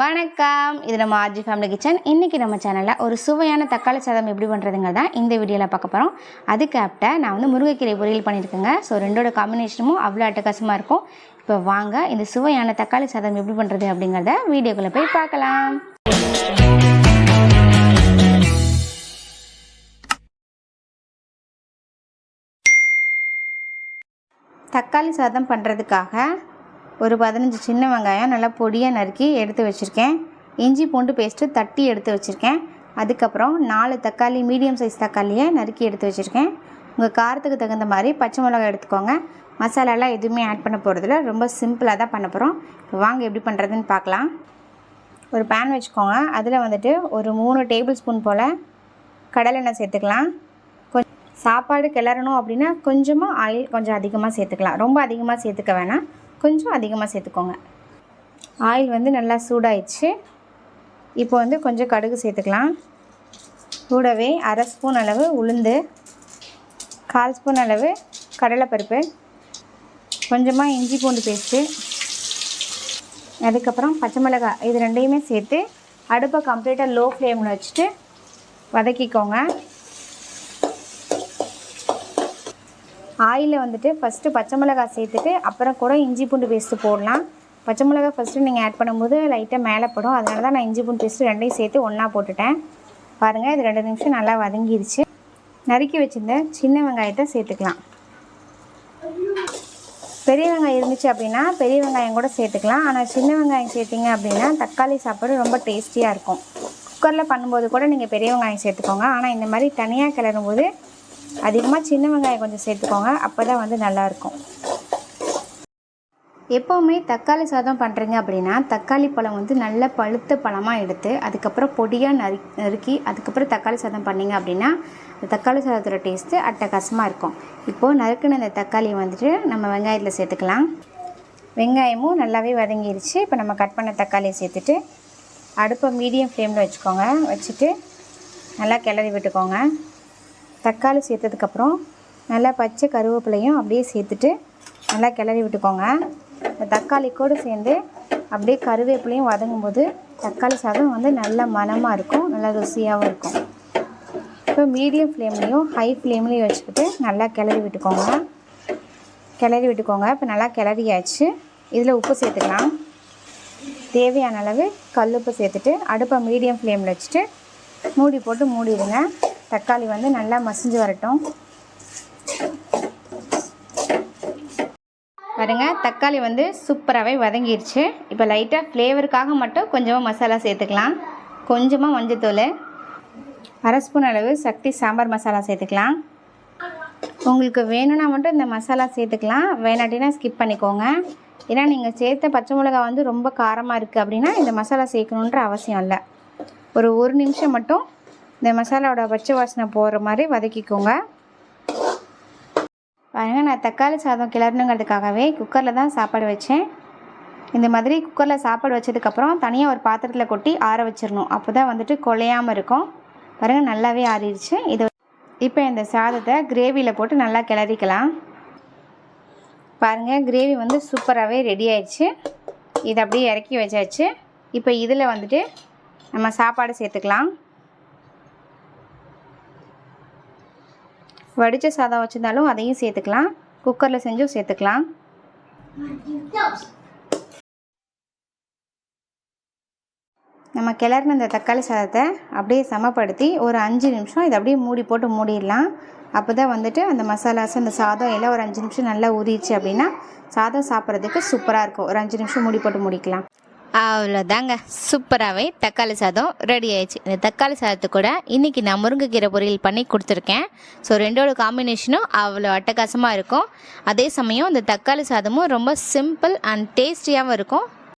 வணக்கம். இது நம்ம ஆர்ஜி ஃபேமிலி கிச்சன் இன்றைக்கி நம்ம சேனலில் ஒரு சுவையான தக்காளி சாதம் எப்படி பண்ணுறதுங்கிறத இந்த வீடியோவில் பார்க்க போகிறோம் அதுக்கு ஆப்ட நான் வந்து முருங்கைக்கீரை பொரியல் பண்ணியிருக்கேங்க. ஸோ ரெண்டோட காம்பினேஷனும் அவ்வளோ அட்டகாசமாக இருக்கும். இப்போ வாங்க இந்த சுவையான தக்காளி சாதம் எப்படி பண்ணுறது அப்படிங்கிறத வீடியோக்குள்ளே போய் பார்க்கலாம். தக்காளி சாதம் பண்ணுறதுக்காக ஒரு பதினஞ்சு சின்ன வெங்காயம் நல்லா பொடியாக நறுக்கி எடுத்து வச்சுருக்கேன். இஞ்சி பூண்டு பேஸ்ட்டு தட்டி எடுத்து வச்சுருக்கேன். அதுக்கப்புறம் நாலு தக்காளி மீடியம் சைஸ் தக்காளியை நறுக்கி எடுத்து வச்சுருக்கேன். உங்கள் காரத்துக்கு தகுந்த மாதிரி பச்சை மிளகாய் எடுத்துக்கோங்க. மசாலாலாம் எதுவுமே ஆட் பண்ண போகிறதில்ல ரொம்ப சிம்பிளாக தான் பண்ண போகிறோம் இப்போ வாங்க எப்படி பண்ணுறதுன்னு பார்க்கலாம். ஒரு பேன் வச்சுக்கோங்க. அதில் வந்துட்டு ஒரு மூணு டேபிள் ஸ்பூன் போல் கடலெண்ணெய் சேர்த்துக்கலாம். கொஞ்சம் சாப்பாடு கிளறணும் அப்படின்னா கொஞ்சமாக ஆயில் கொஞ்சம் அதிகமாக சேர்த்துக்கலாம். ரொம்ப அதிகமாக சேர்த்துக்க வேணாம். கொஞ்சம் அதிகமாக சேர்த்துக்கோங்க. ஆயில் வந்து நல்லா சூடாயிடுச்சு. இப்போ வந்து கொஞ்சம் கடுகு சேர்த்துக்கலாம். கூடவே அரை ஸ்பூன் அளவு உளுந்து கால் ஸ்பூன் அளவு கடலைப்பருப்பு கொஞ்சமாக இஞ்சி பூண்டு பேஸ்ட்டு அதுக்கப்புறம் பச்சை மிளகாய் இது ரெண்டையுமே சேர்த்து அடுப்பை கம்ப்ளீட்டாக லோ ஃப்ளேமில் வச்சுட்டு வதக்கிக்கோங்க. ஆயிலில் வந்துட்டு ஃபஸ்ட்டு பச்சை மிளகாய் சேர்த்துட்டு அப்புறம் கூட இஞ்சி பூண்டு பேஸ்ட்டு போடலாம். பச்சை மிளகாய் ஃபஸ்ட்டு நீங்கள் ஆட் பண்ணும்போது லைட்டாக மேலே படும். அதனால தான் நான் இஞ்சி பூண்டு பேஸ்ட்டு ரெண்டையும் சேர்த்து ஒன்றா போட்டுட்டேன். பாருங்கள் இது ரெண்டு நிமிஷம் நல்லா வதங்கிடுச்சு நறுக்கி வச்சுருந்த சின்ன வெங்காயத்தை சேர்த்துக்கலாம். பெரிய வெங்காயம் இருந்துச்சு அப்படின்னா பெரிய வெங்காயம் கூட சேர்த்துக்கலாம். ஆனால் சின்ன வெங்காயம் சேர்த்திங்க அப்படின்னா தக்காளி சாப்பாடு ரொம்ப டேஸ்டியாக இருக்கும். குக்கரில் பண்ணும்போது கூட நீங்கள் பெரிய வெங்காயம் சேர்த்துக்கோங்க. ஆனால் இந்த மாதிரி தனியாக கிளறும் போது அதிகமாக சின்ன வெங்காயம் கொஞ்சம் சேர்த்துக்கோங்க. அப்போ தான் வந்து நல்லாயிருக்கும். எப்போவுமே தக்காளி சாதம் பண்ணுறீங்க அப்படின்னா தக்காளி பழம் வந்து நல்ல பழுத்த பழமாக எடுத்து அதுக்கப்புறம் பொடியாக நறு நறுக்கி அதுக்கப்புறம் தக்காளி சாதம் பண்ணிங்க அப்படின்னா அந்த தக்காளி சாதத்தோட டேஸ்ட்டு அட்டகாசமாக இருக்கும். இப்போது நறுக்குன இந்த தக்காளியை வந்துட்டு நம்ம வெங்காயத்தில் சேர்த்துக்கலாம். வெங்காயமும் நல்லாவே வதங்கிருச்சு. இப்போ நம்ம கட் பண்ண தக்காளியை சேர்த்துட்டு அடுப்பை மீடியம் ஃப்ளேமில் வச்சுக்கோங்க. வச்சுட்டு நல்லா கிளறி விட்டுக்கோங்க. தக்காளி சேர்த்ததுக்கப்புறம் நல்லா பச்சை கருவேப்பிலையும் அப்படியே சேர்த்துட்டு நல்லா கிளறி விட்டுக்கோங்க. இந்த தக்காளி கூட சேர்ந்து அப்படியே கருவேப்பிலையும் வதங்கும்போது தக்காளி சாதம் வந்து நல்ல மணமாக இருக்கும் நல்லா ருசியாகவும் இருக்கும். இப்போ மீடியம் ஃப்ளேம்லேயும் ஹை ஃப்ளேம்லேயும் வச்சுக்கிட்டு நல்லா கிளறி விட்டுக்கோங்க. கிளறி விட்டுக்கோங்க. இப்போ நல்லா கிளறியாச்சு. இதில் உப்பு சேர்த்துக்கலாம். தேவையான அளவு கல் உப்பு சேர்த்துட்டு அடுப்பை மீடியம் ஃப்ளேமில் வச்சுட்டு மூடி போட்டு மூடிடுங்க. தக்காளி வந்து நல்லா மசிஞ்சு வரட்டும். பாருங்க தக்காளி வந்து சூப்பராகவே வதங்கிருச்சு. இப்போ லைட்டாக ஃப்ளேவருக்காக மட்டும் கொஞ்சமாக மசாலா சேர்த்துக்கலாம். கொஞ்சமாக மஞ்சத்தூள் அரை ஸ்பூன் அளவு சக்தி சாம்பார் மசாலா சேர்த்துக்கலாம். உங்களுக்கு வேணும்னா மட்டும் இந்த மசாலா சேர்த்துக்கலாம். வேணாட்டினா ஸ்கிப் பண்ணிக்கோங்க. ஏன்னா நீங்கள் சேர்த்த பச்சை மிளகா வந்து ரொம்ப காரமாக இருக்குது அப்படின்னா இந்த மசாலா சேர்க்கணுன்ற அவசியம் இல்லை. ஒரு ஒரு நிமிஷம் மட்டும் இந்த மசாலாவோட பச்சை வாசனை போகிற மாதிரி வதக்கிக்கோங்க. பாருங்க நான் தக்காளி சாதம் கிளறணுங்கிறதுக்காகவே குக்கரில் தான் சாப்பாடு வச்சேன். இந்த மாதிரி குக்கரில் சாப்பாடு வச்சதுக்கப்புறம் தனியாக ஒரு பாத்திரத்தில் கொட்டி ஆற வச்சிடணும். அப்போ தான் வந்துட்டு குலையாமல் இருக்கும். பாருங்கள் நல்லாவே ஆறிடுச்சு. இது இப்போ இந்த சாதத்தை கிரேவியில் போட்டு நல்லா கிளறிக்கலாம். பாருங்கள் கிரேவி வந்து சூப்பராகவே ரெடி ஆயிடுச்சு. இதை அப்படியே இறக்கி வச்சாச்சு. இப்போ இதில் வந்துட்டு நம்ம சாப்பாடு சேர்த்துக்கலாம். வடித்த சாதம் வச்சுருந்தாலும் அதையும் சேர்த்துக்கலாம். குக்கரில் செஞ்சும் சேர்த்துக்கலாம். நம்ம கிளறின இந்த தக்காளி சாதத்தை அப்படியே சமப்படுத்தி ஒரு அஞ்சு நிமிஷம் இதை அப்படியே மூடி போட்டு மூடிடலாம். அப்போ தான் வந்துட்டு அந்த மசாலாஸ் அந்த சாதம் எல்லாம் ஒரு அஞ்சு நிமிஷம் நல்லா ஊறிடுச்சு அப்படின்னா சாதம் சாப்பிட்றதுக்கு சூப்பராக இருக்கும். ஒரு அஞ்சு நிமிஷம் மூடி போட்டு மூடிக்கலாம். அவ்வளோதாங்க சூப்பராகவே தக்காளி சாதம் ரெடி ஆயிடுச்சு. இந்த தக்காளி சாதத்து கூட இன்றைக்கி நான் முருங்கைக்கீரை பொரியல் பண்ணி கொடுத்துருக்கேன். ஸோ ரெண்டோட காம்பினேஷனும் அவ்வளோ அட்டகாசமாக இருக்கும். அதே சமயம் இந்த தக்காளி சாதமும் ரொம்ப சிம்பிள் அண்ட் டேஸ்டியாகவும் இருக்கும்.